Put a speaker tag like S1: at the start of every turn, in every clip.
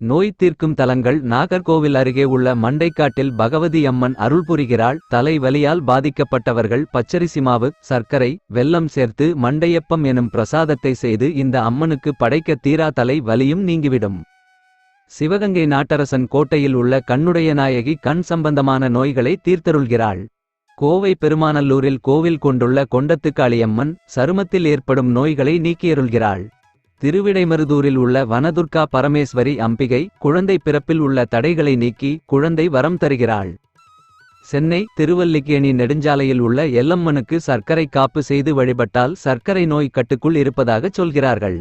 S1: நோய் தீர்க்கும் தலங்கள் நாகர்கோவில் அருகே உள்ள மண்டைக்காட்டில் பகவதி அம்மன் அருள் புரிகிறாள். தலைவலியால் பாதிக்கப்பட்டவர்கள் பச்சரிசி மாவு சர்க்கரை வெல்லம் சேர்த்து மண்டையப்பம் எனும் பிரசாதத்தை செய்து இந்த அம்மனுக்கு படைக்க தீரா தலை வலியும் நீங்கிவிடும். சிவகங்கை நாட்டரசன் கோட்டையில் உள்ள கண்ணுடைய நாயகி கண் சம்பந்தமான நோய்களை தீர்த்தருள்கிறாள். கோவை பெருமானல்லூரில் கோவில் கொண்டுள்ள கொண்டத்துக்காளியம்மன் சருமத்தில் ஏற்படும் நோய்களை நீக்கியருள்கிறாள். திருவிடைமருதூரில் உள்ள வனதுர்கா பரமேஸ்வரி அம்பிகை குழந்தை பிறப்பில் உள்ள தடைகளை நீக்கி குழந்தை வரம் தருகிறாள். சென்னை திருவல்லிக்கேணி நெடுஞ்சாலையில் உள்ள எல்லம்மனுக்கு சர்க்கரை காப்பு செய்து வழிபட்டால் சர்க்கரை நோய் கட்டுக்குள் இருப்பதாகச் சொல்கிறார்கள்.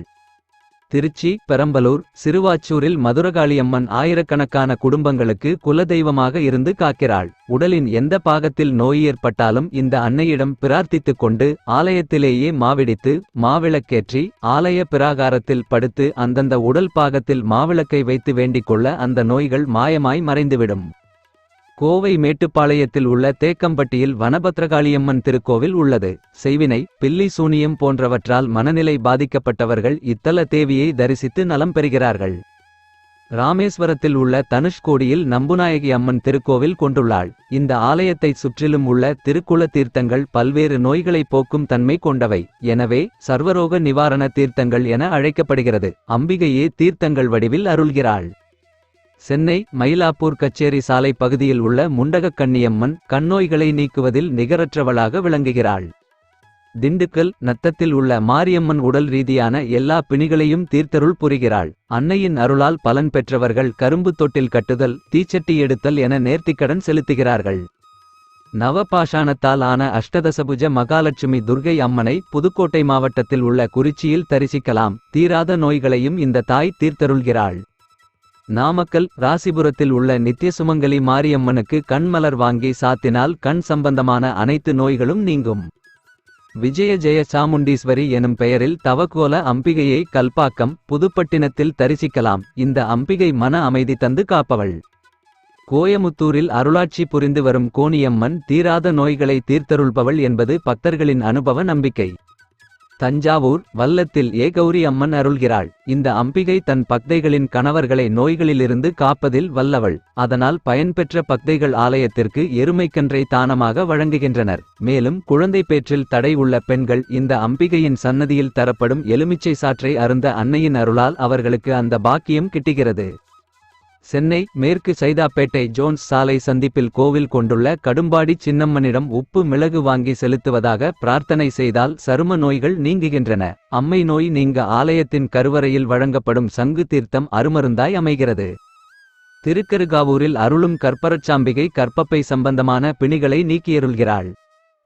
S1: திருச்சி பெரம்பலூர் சிறுவாச்சூரில் மதுரகாளியம்மன் ஆயிரக்கணக்கான குடும்பங்களுக்கு குலதெய்வமாக இருந்து காக்கிறாள். உடலின் எந்த பாகத்தில் நோய் ஏற்பட்டாலும் இந்த அன்னையிடம் பிரார்த்தித்துக் கொண்டு ஆலயத்திலேயே மாவிடித்து மாவிளக்கேற்றி ஆலய பிராகாரத்தில் படுத்து அந்தந்த உடல் பாகத்தில் மாவிளக்கை வைத்து வேண்டிக்கொள்ள அந்த நோய்கள் மாயமாய் மறைந்துவிடும். கோவை மேட்டுப்பாளையத்தில் உள்ள தேக்கம்பட்டியில் வனபத்ரகாளியம்மன் திருக்கோவில் உள்ளது. செய்வினை பில்லி சூனியம் போன்றவற்றால் மனநிலை பாதிக்கப்பட்டவர்கள் இத்தல தேவியை தரிசித்து நலம் பெறுகிறார்கள். ராமேஸ்வரத்தில் உள்ள தனுஷ்கோடியில் நம்புநாயகி அம்மன் திருக்கோவில் கொண்டுள்ளாள். இந்த ஆலயத்தைச் சுற்றிலும் உள்ள திருக்குல தீர்த்தங்கள் பல்வேறு நோய்களை போக்கும் தன்மை கொண்டவை. எனவே சர்வரோக நிவாரண தீர்த்தங்கள் என அழைக்கப்படுகிறது. அம்பிகையே தீர்த்தங்கள் வடிவில் அருள்கிறாள். சென்னை மயிலாப்பூர் கச்சேரி சாலை பகுதியில் உள்ள முண்டகக் கண்ணியம்மன் கண்ணோய்களை நீக்குவதில் நிகரற்றவளாக விளங்குகிறாள். திண்டுக்கல் நத்தத்தில் உள்ள மாரியம்மன் உடல் ரீதியான எல்லா பிணிகளையும் தீர்த்தருள் புரிகிறாள். அன்னையின் அருளால் பலன் பெற்றவர்கள் கரும்பு தொட்டில் கட்டுதல் தீச்சட்டி எடுத்தல் என நேர்த்திக்கடன் செலுத்துகிறார்கள். நவபாஷாணத்தால் ஆன அஷ்டதசபுஜ மகாலட்சுமி துர்கை அம்மனை புதுக்கோட்டை மாவட்டத்தில் உள்ள குறிச்சியில் தரிசிக்கலாம். தீராத நோய்களையும் இந்த தாய் தீர்த்தருள்கிறாள். நாமக்கல் ராசிபுரத்தில் உள்ள நித்தியசுமங்கலி மாரியம்மனுக்கு கண்மலர் வாங்கி சாத்தினால் கண் சம்பந்தமான அனைத்து நோய்களும் நீங்கும். விஜய ஜெய சாமுண்டீஸ்வரி எனும் பெயரில் தவக்கோல அம்பிகையை கல்பாக்கம் புதுப்பட்டினத்தில் தரிசிக்கலாம். இந்த அம்பிகை மன அமைதி தந்து காப்பவள். கோயமுத்தூரில் அருளாட்சி புரிந்து வரும் கோணியம்மன் தீராத நோய்களை தீர்த்தருள்பவள் என்பது பக்தர்களின் அனுபவ நம்பிக்கை. தஞ்சாவூர் வல்லத்தில் ஏகௌரி அம்மன் அருள்கிறாள். இந்த அம்பிகை தன் பக்தைகளின் கணவர்களை நோய்களிலிருந்து காப்பதில் வல்லவள். அதனால் பயன்பெற்ற பக்தைகள் ஆலயத்திற்கு எருமைக்கன்றை தானமாக வழங்குகின்றனர். மேலும் குழந்தை பேற்றில் தடை உள்ள பெண்கள் இந்த அம்பிகையின் சன்னதியில் தரப்படும் எலுமிச்சை சாற்றை அருந்த அன்னையின் அருளால் அவர்களுக்கு அந்த பாக்கியம் கிட்டுகிறது. சென்னை மேற்கு சைதாப்பேட்டை ஜோன்ஸ் சாலை சந்திப்பில் கோவில் கொண்டுள்ள கடும்பாடி சின்னம்மனிடம் உப்பு மிளகு வாங்கி செலுத்துவதாக பிரார்த்தனை செய்தால் சரும நோய்கள் நீங்குகின்றன. அம்மை நோய் நீங்க ஆலயத்தின் கருவறையில் வழங்கப்படும் சங்கு தீர்த்தம் அருமருந்தாய் அமைகிறது. திருக்கருகாவூரில் அருளும் கற்பரச்சாம்பிகை கற்பப்பை சம்பந்தமான பிணிகளை நீக்கியருள்கிறாள்.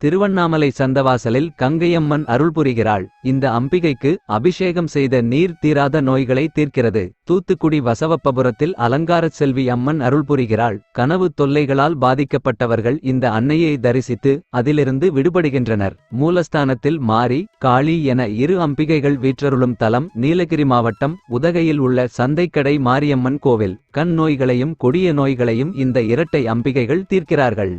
S1: திருவண்ணாமலை சந்தவாசலில் கங்கையம்மன் அருள் புரிகிறாள். இந்த அம்பிகைக்கு அபிஷேகம் செய்த நீர் தீராத நோய்களை தீர்க்கிறது. தூத்துக்குடி வசவப்பபுரத்தில் அலங்காரச் செல்வி அம்மன் அருள் புரிகிறாள். கனவு தொல்லைகளால் பாதிக்கப்பட்டவர்கள் இந்த அன்னையை தரிசித்து அதிலிருந்து விடுபடுகின்றனர். மூலஸ்தானத்தில் மாரி காளி என இரு அம்பிகைகள் வீற்றருளும் தலம் நீலகிரி மாவட்டம் உதகையில் உள்ள சந்தைக்கடை மாரியம்மன் கோவில். கண் நோய்களையும் கொடிய நோய்களையும் இந்த இரட்டை அம்பிகைகள் தீர்க்கிறார்கள்.